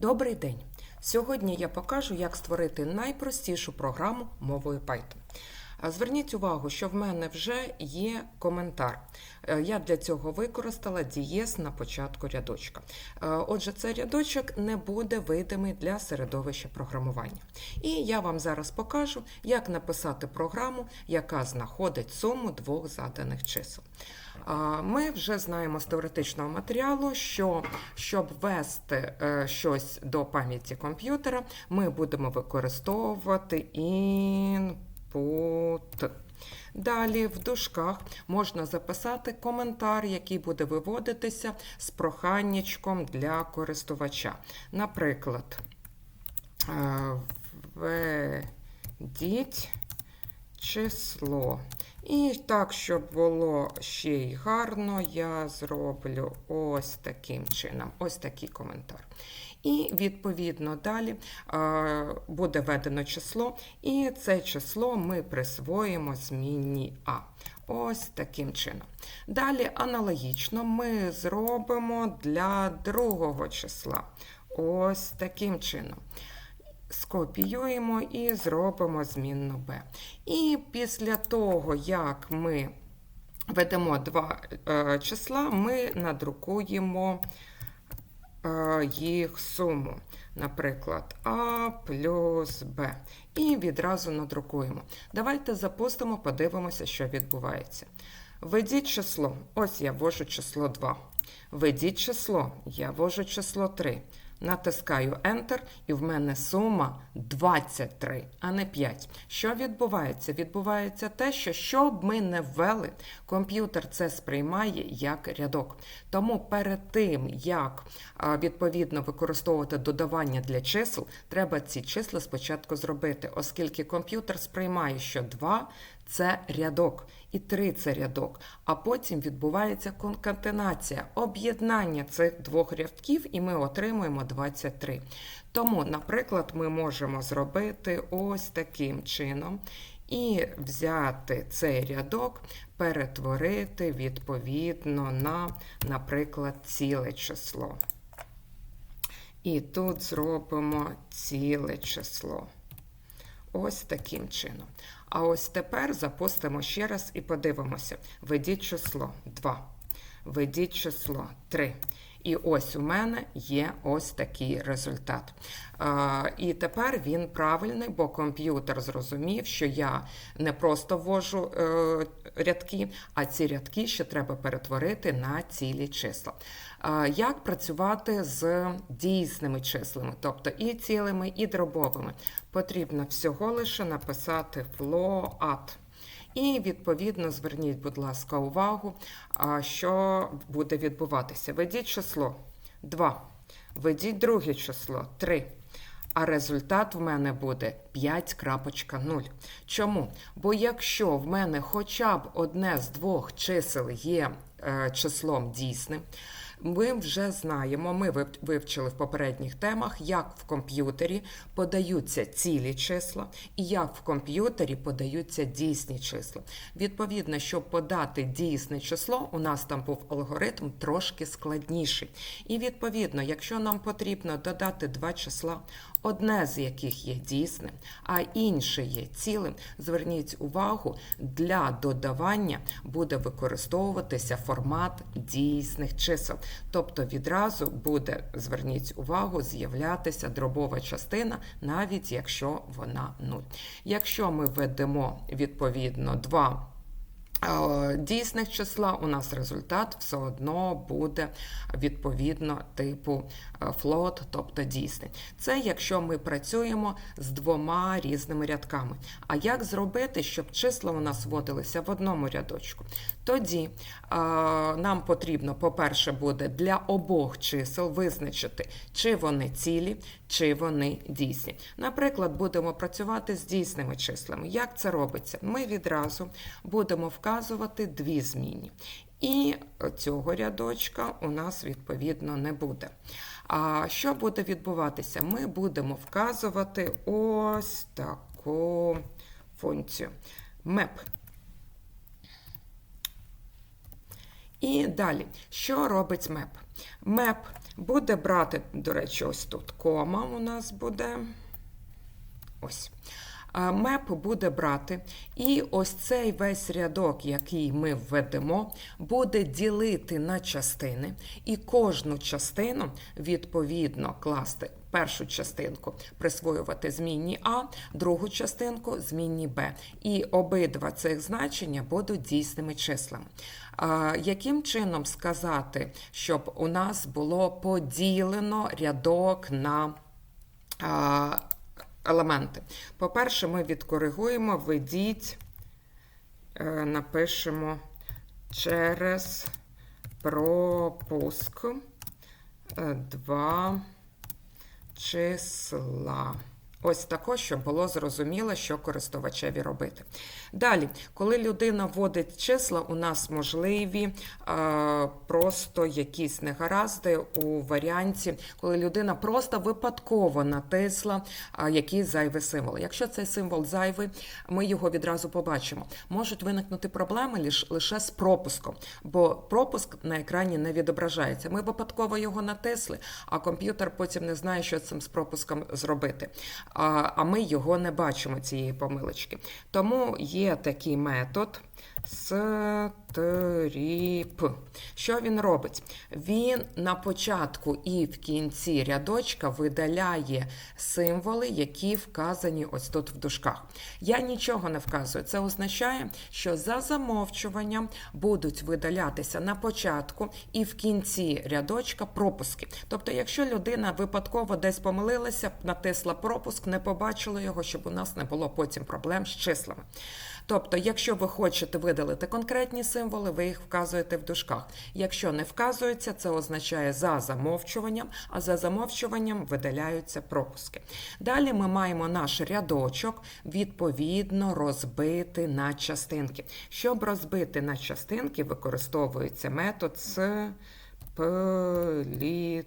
Добрий день! Сьогодні я покажу, як створити найпростішу програму мовою Python. Зверніть увагу, що в мене вже є коментар. Е, Я для цього використала дієс на початку рядочка. Е, Отже, цей рядочок не буде видимий для середовища програмування. І я вам зараз покажу, як написати програму, яка знаходить суму двох заданих чисел. Ми вже знаємо з теоретичного матеріалу, що щоб ввести е, щось до пам'яті комп'ютера, ми будемо використовувати input. Далі в дужках можна записати коментар, який буде виводитися з проханнячком для користувача. Наприклад, е, введіть число. І так, щоб було ще й гарно, я зроблю ось таким чином, ось такий коментар. І відповідно далі е, буде введено число, і це число ми присвоїмо змінні А. Ось таким чином. Далі аналогічно ми зробимо для другого числа. Ось таким чином скопіюємо і зробимо змінну b. І після того, як ми ведемо два е, числа, ми надрукуємо їх суму. Наприклад, А плюс Б. І відразу надрукуємо. Давайте запустимо, подивимося, що відбувається. Введіть число. Ось я ввожу число 2. Введіть число. Я ввожу число 3. Натискаю Enter, і в мене сума 23, а не 5. Що відбувається? Відбувається те, що що б ми не ввели, комп'ютер це сприймає як рядок. Тому перед тим, як відповідно використовувати додавання для чисел, треба ці числа спочатку зробити, оскільки комп'ютер сприймає, що 2 це рядок, і 3 це рядок. А потім відбувається конкатенація, об'єднання цих двох рядків, і ми отримуємо 23. Тому, наприклад, ми можемо зробити ось таким чином. І взяти цей рядок, перетворити відповідно на, наприклад, ціле число. І тут зробимо ціле число. Ось таким чином. А ось тепер запустимо ще раз і подивимося. ведіть число 2. ведіть число 3. І ось у мене є ось такий результат. І тепер він правильний, бо комп'ютер зрозумів, що я не просто ввожу е, рядки, а ці рядки ще треба перетворити на цілі числа. Як працювати з дійсними числами, тобто і цілими, і дробовими? Потрібно всього лише написати float. І, відповідно, зверніть, будь ласка, увагу, що буде відбуватися. Ведіть число 2. Ведіть друге число 3. А результат в мене буде 5.0. Чому? Бо якщо в мене хоча б одне з двох чисел є е, числом дійсним, ми вже знаємо, ми вивчили в попередніх темах, як в комп'ютері подаються цілі числа і як в комп'ютері подаються дійсні числа. Відповідно, щоб подати дійсне число, у нас там був алгоритм трошки складніший. І відповідно, якщо нам потрібно додати два числа, одне з яких є дійсним, а інше є цілим, зверніть увагу, для додавання буде використовуватися формат дійсних чисел. Тобто відразу буде, зверніть увагу, з'являтися дробова частина, навіть якщо вона 0. Якщо ми введемо відповідно 2 дійсних числа, у нас результат все одно буде відповідно типу флот, тобто дійсний. Це якщо ми працюємо з двома різними рядками. А як зробити, щоб числа у нас вводилися в одному рядочку? Тоді а, нам потрібно, по-перше, буде для обох чисел визначити, чи вони цілі, чи вони дійсні. Наприклад, будемо працювати з дійсними числами. Як це робиться? Ми відразу будемо вказувати дві змінні. І цього рядочка у нас, відповідно, не буде. А що буде відбуватися? Ми будемо вказувати ось таку функцію. map. І далі, що робить map? Map буде брати, до речі, ось тут кома у нас буде. Ось. Меп буде брати, і ось цей весь рядок, який ми введемо, буде ділити на частини, і кожну частину відповідно класти першу частинку, присвоювати змінні А, другу частинку змінні Б. І обидва цих значення будуть дійсними числами. Яким чином сказати, щоб у нас було поділено рядок на елементи. По-перше, ми відкоригуємо, введіть, е, напишемо через пропуск е, два числа. Ось тако, щоб було зрозуміло, що користувачеві робити. Далі, коли людина вводить числа, у нас можливі е, просто якісь негаразди у варіанті, коли людина просто випадково натисла е, якийсь зайвий символ. Якщо цей символ зайвий, ми його відразу побачимо. Можуть виникнути проблеми лиш, лише з пропуском, бо пропуск на екрані не відображається. Ми випадково його натисли, а комп'ютер потім не знає, що цим з пропуском зробити а ми його не бачимо, цієї помилочки. Тому є такий метод стріп. Що він робить? Він на початку і в кінці рядочка видаляє символи, які вказані ось тут в дужках. Я нічого не вказую. Це означає, що за замовчуванням будуть видалятися на початку і в кінці рядочка пропуски. Тобто, якщо людина випадково десь помилилася, натисла пропуск, не побачила його, щоб у нас не було потім проблем з числами. Тобто, якщо ви хочете видалити конкретні символи, ви їх вказуєте в дужках. Якщо не вказується, це означає за замовчуванням, а за замовчуванням видаляються пропуски. Далі ми маємо наш рядочок відповідно розбити на частинки. Щоб розбити на частинки, використовується метод спліт.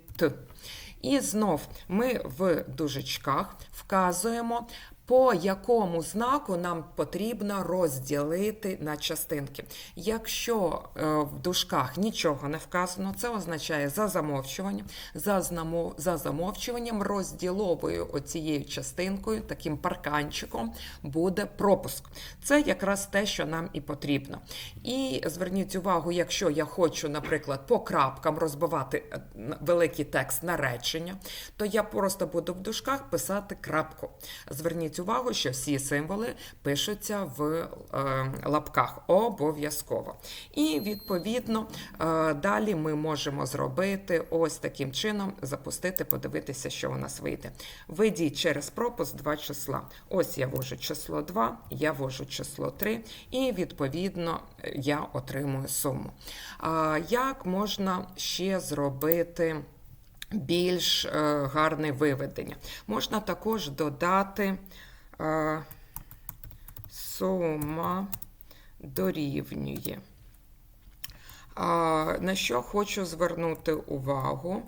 І знов ми в дужечках вказуємо по якому знаку нам потрібно розділити на частинки. Якщо е, в дужках нічого не вказано, це означає за замовчуванням, за, за замовчуванням розділовою оцією частинкою, таким парканчиком, буде пропуск. Це якраз те, що нам і потрібно. І зверніть увагу, якщо я хочу, наприклад, по крапкам розбивати е, великий текст на речення, то я просто буду в дужках писати крапку. Зверніть Зверніть увагу, що всі символи пишуться в е, лапках обов'язково. І, відповідно, е, далі ми можемо зробити ось таким чином, запустити, подивитися, що у нас вийде. Введіть через пропуск два числа. Ось я ввожу число 2, я ввожу число 3, і, відповідно, я отримую суму. Як можна ще зробити? Більш е, гарне виведення. Можна також додати е, сума дорівнює. На що хочу звернути увагу,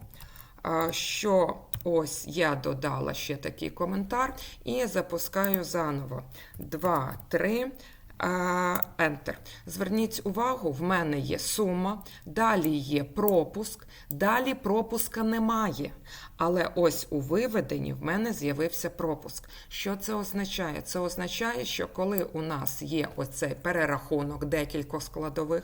що ось я додала ще такий коментар і запускаю заново 2, 3. Enter. Зверніть увагу, в мене є сума, далі є пропуск, далі пропуска немає. Але ось у виведенні в мене з'явився пропуск. Що це означає? Це означає, що коли у нас є оцей перерахунок декількох складових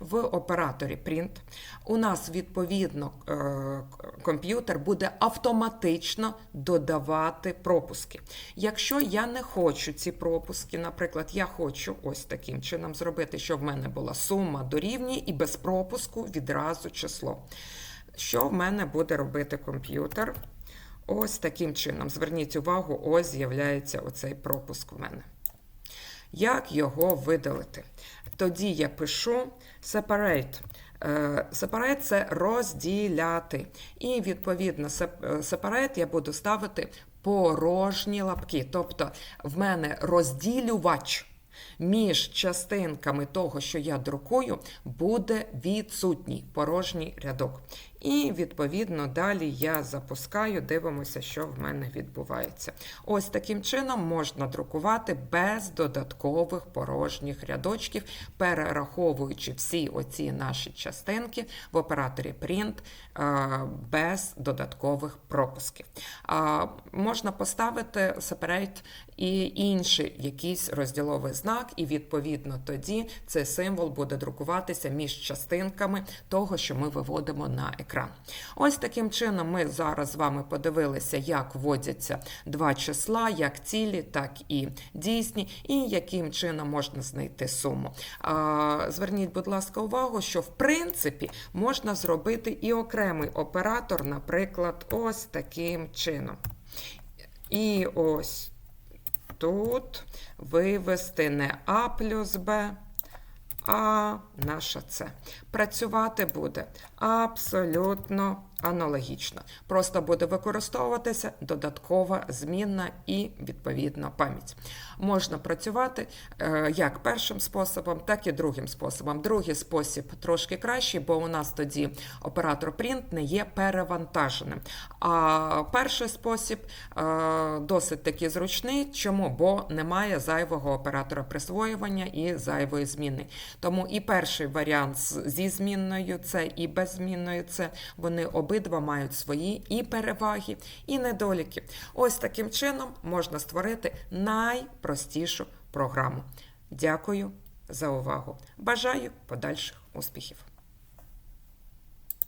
в операторі Print, у нас відповідно е, комп'ютер буде автоматично додавати пропуски. Якщо я не хочу ці пропуски, наприклад, я хочу ось таким чином зробити, щоб в мене була сума дорівнює і без пропуску відразу число. Що в мене буде робити комп'ютер? Ось таким чином. Зверніть увагу, ось з'являється оцей пропуск у мене. Як його видалити? Тоді я пишу separate. Е, separate – це розділяти. І, відповідно, separate я буду ставити порожні лапки. Тобто, в мене розділювач. Між частинками того, що я друкую, буде відсутній порожній рядок. І, відповідно, далі я запускаю, дивимося, що в мене відбувається. Ось таким чином можна друкувати без додаткових порожніх рядочків, перераховуючи всі оці наші частинки в операторі Print е, без додаткових пропусків. Можна поставити separate і інший якийсь розділовий знак, і відповідно тоді цей символ буде друкуватися між частинками того, що ми виводимо на екран. Ось таким чином ми зараз з вами подивилися, як вводяться два числа, як цілі, так і дійсні, і яким чином можна знайти суму. Зверніть, будь ласка, увагу, що в принципі можна зробити і окремий оператор, наприклад, ось таким чином. І ось тут вивести не А плюс Б, а наша С. Працювати буде абсолютно аналогічно. Просто буде використовуватися додаткова змінна і відповідна пам'ять. Можна працювати е, як першим способом, так і другим способом. Другий спосіб трошки кращий, бо у нас тоді оператор Print не є перевантаженим. А перший спосіб е, досить таки зручний. Чому? Бо немає зайвого оператора присвоювання і зайвої зміни. Тому і перший варіант зі змінною це і без змінною це вони обидва мають свої і переваги, і недоліки. Ось таким чином можна створити найпростішу програму. Дякую за увагу. Бажаю подальших успіхів!